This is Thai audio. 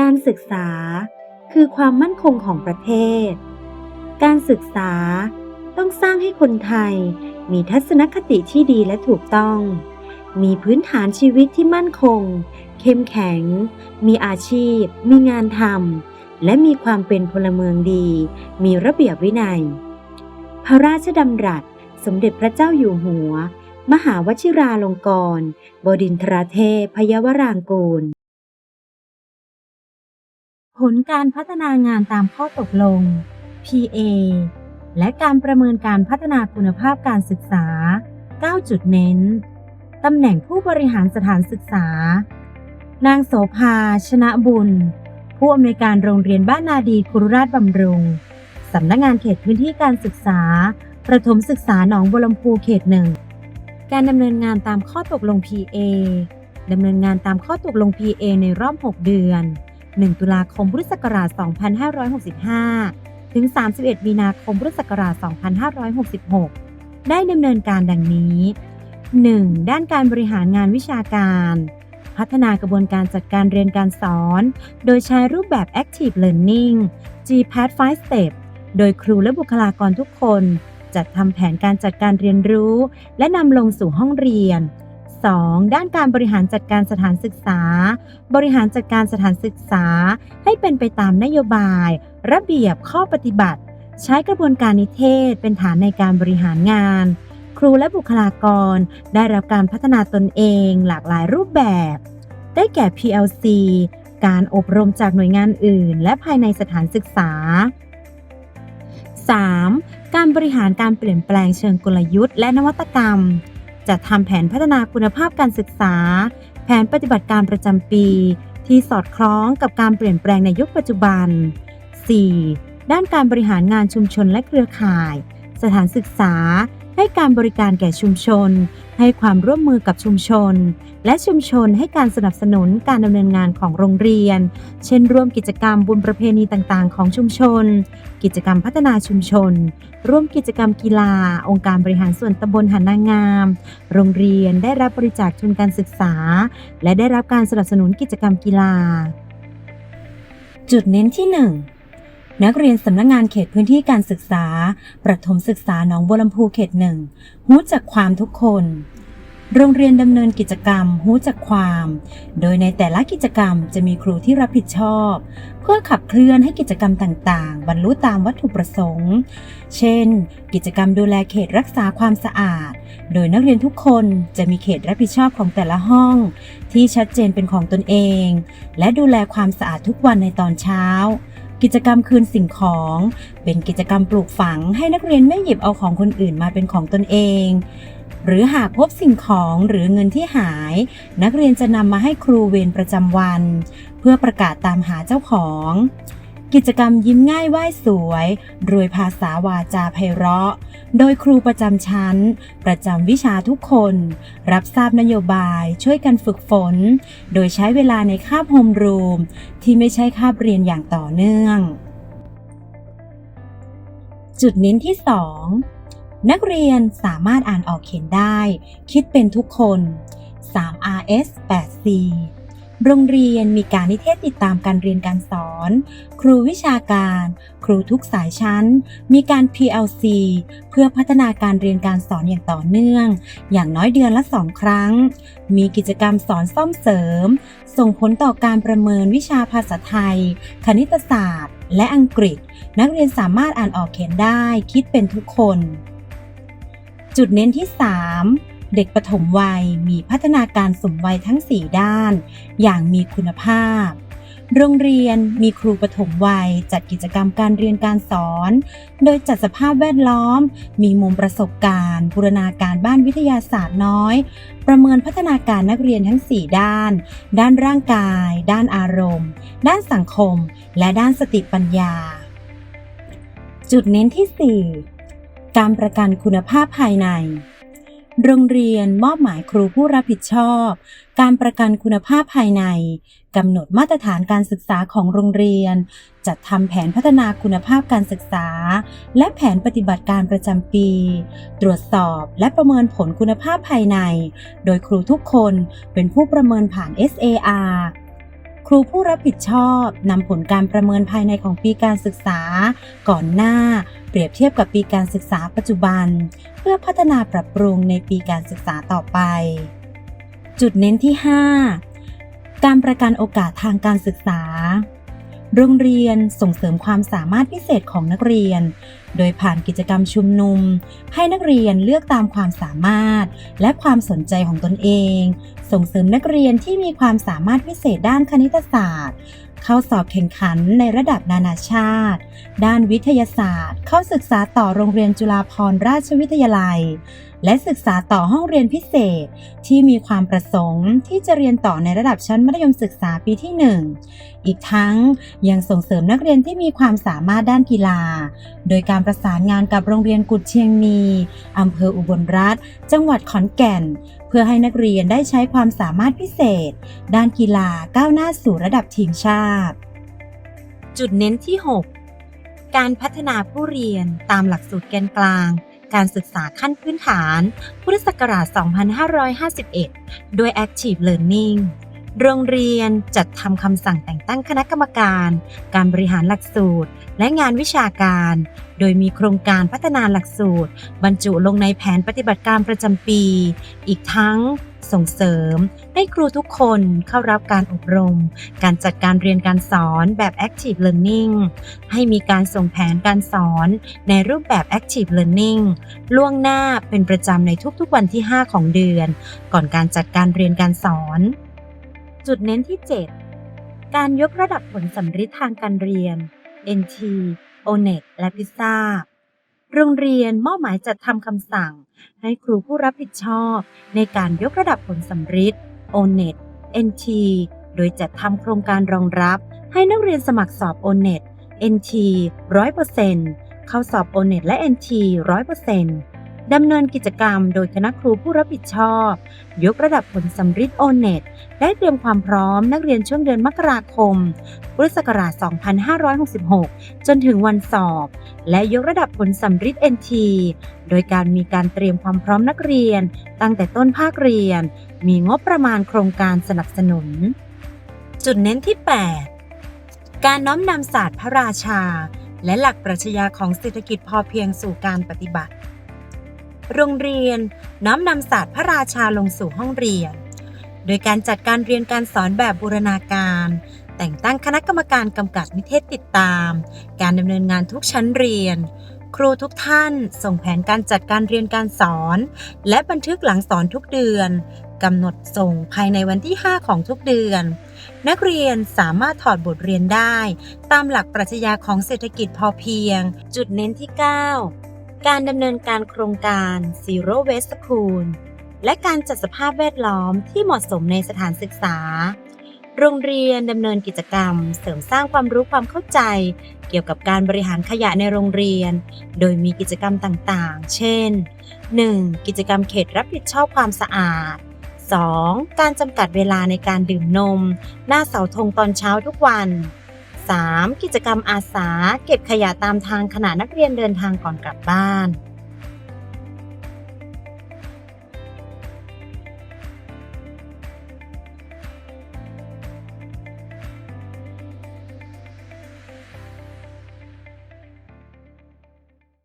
การศึกษาคือความมั่นคงของประเทศ การศึกษาต้องสร้างให้คนไทยมีทัศนคติที่ดีและถูกต้อง มีพื้นฐานชีวิตที่มั่นคง เข้มแข็ง มีอาชีพ มีงานทำ และมีความเป็นพลเมืองดี มีระเบียบวินัย พระราชดำรัสสมเด็จพระเจ้าอยู่หัว มหาวชิราลงกรณบดินทรเทพพยวรางกูล ผลการพัฒนางานตามข้อตกลง PA และการประเมินการพัฒนาคุณภาพการศึกษา 9 จุดเน้น ตำแหน่งผู้บริหารสถานศึกษา นางโสภา ชนะบุญ ผู้อำนวยการโรงเรียนบ้านนาดีคุรุราชบำรุง สำนักงานเขตพื้นที่การศึกษา ประถมศึกษาหนองบัวลำพูเขตหนึ่ง การดำเนินงานตามข้อตกลง PA ดำเนินงานตามข้อตกลง PA ในรอบ 6 เดือน 1 ตุลาคมพุทธศักราช 2565 ถึง 31 มีนาคมพุทธศักราช 2566 ได้ดำเนินการดังนี้ 1. ด้านการบริหารงานวิชาการ พัฒนากระบวนการจัดการเรียนการสอน โดยใช้รูปแบบ Active Learning GPAT 5 Step โดยครูและบุคลากรทุกคน จัดทำแผนการจัดการเรียนรู้ และนำลงสู่ห้องเรียน 2. ด้านการบริหารจัดการสถานศึกษา บริหารจัดการสถานศึกษา ให้เป็นไปตามนโยบาย ระเบียบข้อปฏิบัติ ใช้กระบวนการนิเทศเป็นฐานในการบริหารงาน ครูและบุคลากร ได้รับการพัฒนาตนเองหลากหลายรูปแบบ ได้แก่ PLC การอบรมจากหน่วยงานอื่น และภายในสถานศึกษา 3. การบริหารการเปลี่ยนแปลงเชิงกลยุทธ์และนวัตกรรม จัดทำแผนพัฒนาคุณภาพการศึกษา แผนปฏิบัติการประจำปี ที่สอดคล้องกับการเปลี่ยนแปลงในยุคปัจจุบัน 4. ด้านการบริหารงานชุมชนและเครือข่าย สถานศึกษา ให้การบริการแก่ชุมชน ให้ความร่วมมือกับชุมชน และชุมชนให้การสนับสนุนการดำเนินงานของโรงเรียน เช่น ร่วมกิจกรรมบุญประเพณีต่างๆ ของชุมชน กิจกรรมพัฒนาชุมชน ร่วมกิจกรรมกีฬา องค์การบริหารส่วนตำบลหันนางาม โรงเรียนได้รับบริจาคทุนการศึกษา และได้รับการสนับสนุนกิจกรรมกีฬา จุดเน้นที่ 1 นักเรียนสำนักงงานเขตพื้นที่การศึกษา ประถมศึกษาหนองบัวลำพูเขตหนึ่งรู้จักความทุกคน โรงเรียนดำเนินกิจกรรมรู้จักความ โดยในแต่ละกิจกรรมจะมีครูที่รับผิดชอบ เพื่อขับเคลื่อนให้กิจกรรมต่างๆ บรรลุตามวัตถุประสงค์ เช่น กิจกรรมดูแลเขตรักษาความสะอาด โดยนักเรียนทุกคนจะมีเขตรับผิดชอบของแต่ละห้อง ที่ชัดเจนเป็นของตนเอง และดูแลความสะอาดทุกวันในตอนเช้า กิจกรรมคืนสิ่งของ เป็นกิจกรรมปลูกฝังให้นักเรียนไม่หยิบเอาของคนอื่นมาเป็นของตนเอง หรือหากพบสิ่งของหรือเงินที่หาย นักเรียนจะนำมาให้ครูเวรประจำวัน เพื่อประกาศตามหาเจ้าของ กิจกรรมยิ้มง่ายไหว้สวย รวยภาษาวาจาไพเราะ โดยครูประจำชั้น ประจำวิชาทุกคน รับทราบนโยบายช่วยกันฝึกฝน โดยใช้เวลาในคาบโฮมรูม ที่ไม่ใช่คาบเรียนอย่างต่อเนื่อง จุดเน้นที่ 2 นักเรียนสามารถอ่านออกเขียนได้ คิดเป็นทุกคน 3RS 8C โรงเรียนมีการนิเทศติดตามการเรียนการสอน ครูวิชาการ ครูทุกสายชั้น มีการ PLC เพื่อพัฒนาการเรียนการสอนอย่างต่อเนื่อง อย่างน้อยเดือนละสองครั้ง มีกิจกรรมสอนซ่อมเสริม ส่งผลต่อการประเมินวิชาภาษาไทย คณิตศาสตร์ และอังกฤษ นักเรียนสามารถอ่านออกเขียนได้ คิดเป็นทุกคน จุดเน้นที่ 3 เด็กปฐมวัยมีพัฒนาการสมวัยทั้ง 4 ด้าน อย่างมีคุณภาพ โรงเรียนมีครูปฐมวัยจัดกิจกรรมการเรียนการสอน โดยจัดสภาพแวดล้อม มีมุมประสบการณ์บูรณาการบ้านวิทยาศาสตร์น้อย ประเมินพัฒนาการนักเรียนทั้ง 4 ด้าน ด้านร่างกาย ด้านอารมณ์ ด้านสังคม และด้านสติปัญญา จุดเน้นที่ 4การประกันคุณภาพภายใน โรงเรียนมอบหมายครูผู้รับผิดชอบ การประกันคุณภาพภายในกำหนดมาตรฐานการศึกษาของโรงเรียน จัดทำแผนพัฒนาคุณภาพการศึกษา และแผนปฏิบัติการประจำปี ตรวจสอบและประเมินผลคุณภาพภายใน โดยครูทุกคนเป็นผู้ประเมินผ่าน SAR ครูผู้รับผิดชอบนำผลการประเมินภายในของปีการศึกษา ก่อนหน้า เปรียบเทียบกับปีการศึกษาปัจจุบัน เพื่อพัฒนาปรับปรุงในปีการศึกษาต่อไป จุดเน้นที่ 5 การประกันโอกาสทางการศึกษา โรงเรียนส่งเสริมความสามารถพิเศษของนักเรียน โดยผ่านกิจกรรมชุมนุม ให้นักเรียนเลือกตามความสามารถ และความสนใจของตนเอง ส่งเสริมนักเรียนที่มีความสามารถพิเศษด้านคณิตศาสตร์ เข้าสอบแข่งขันในระดับนานาชาติ ด้านวิทยาศาสตร์ เข้าศึกษาต่อโรงเรียนจุฬาภรณราชวิทยาลัย และศึกษาต่อห้องเรียนพิเศษ ที่มีความประสงค์ที่จะเรียนต่อในระดับชั้นมัธยมศึกษาปีที่ 1 อีกทั้งยังส่งเสริมนักเรียนที่มีความสามารถด้านกีฬา โดยการประสานงานกับโรงเรียนกุดเชียงมีอำเภออุบลรัฐ จังหวัดขอนแก่น เพื่อให้นักเรียนได้ใช้ความสามารถพิเศษ ด้านกีฬาก้าวหน้าสู่ระดับทีมชาติ จุดเน้นที่ 6 การพัฒนาผู้เรียนตามหลักสูตรแกนกลางการศึกษาขั้นพื้นฐาน พุทธศักราช 2551 ด้วย Active Learning โรงเรียนจัดทำคำสั่งแต่งตั้งคณะกรรมการ การบริหารหลักสูตร และงานวิชาการ โดยมีโครงการพัฒนาหลักสูตร บรรจุลงในแผนปฏิบัติการประจำปี อีกทั้งส่งเสริม ให้ครูทุกคนเข้ารับการอบรม การจัดการเรียนการสอนแบบ Active Learning ให้มีการส่งแผนการสอนในรูปแบบ Active Learning ล่วงหน้าเป็นประจำในทุกๆวันที่ 5 ของเดือน ก่อนการจัดการเรียนการสอน จุดเน้นที่ 7 การยกระดับผลสำฤทธิ์ทางการเรียน NT ONET และพิซซ่าโรงเรียนมอบหมายจัดทำคำสั่ง ให้ครูผู้รับผิดชอบในการยกระดับผลสำฤทธิ์ ONET NT โดยจัดทำโครงการรองรับ ให้นักเรียนสมัครสอบ ONET NT 100%เข้าสอบ ONET และ NT 100% ดำเนินกิจกรรมโดยคณะครูผู้รับผิดชอบ ยกระดับผลสำฤทธิ์ ONET ได้เตรียมความพร้อมนักเรียนช่วงเดือนมกราคม พุทธศักราช 2566 จนถึงวันสอบ และยกระดับผลสำฤทธิ์ NT โดยการมีการเตรียมความพร้อมนักเรียน ตั้งแต่ต้นภาคเรียน มีงบประมาณโครงการสนับสนุน จุดเน้นที่ 8 การน้อมนำศาสตร์พระราชา และหลักปรัชญาของเศรษฐกิจพอเพียงสู่การปฏิบัติ โรงเรียน น้อมนำศาสตร์พระราชาลงสู่ห้องเรียน โดยการจัดการเรียนการสอนแบบบูรณาการ แต่งตั้งคณะกรรมการกำกับนิเทศติดตาม การดำเนินงานทุกชั้นเรียน ครูทุกท่าน ส่งแผนการจัดการเรียนการสอน และบันทึกหลังสอนทุกเดือนกำหนดส่งภายในวันที่ 5 ของทุกเดือน นักเรียนสามารถถอดบทเรียนได้ ตามหลักปรัชญาของเศรษฐกิจพอเพียง จุดเน้นที่ 9 การดำเนินการโครงการ Zero Waste School และการจัดสภาพแวดล้อมที่เหมาะสมในสถานศึกษา โรงเรียนดำเนินกิจกรรม เสริมสร้างความรู้ความเข้าใจ เกี่ยวกับการบริหารขยะในโรงเรียน โดยมีกิจกรรมต่างๆ เช่น 1. กิจกรรมเขตรับผิดชอบความสะอาด 2. การจำกัดเวลาในการดื่มนม หน้าเสาธงตอนเช้าทุกวัน 3. กิจกรรมอาสา เก็บขยะตามทางขณะนักเรียนเดินทางก่อนกลับบ้าน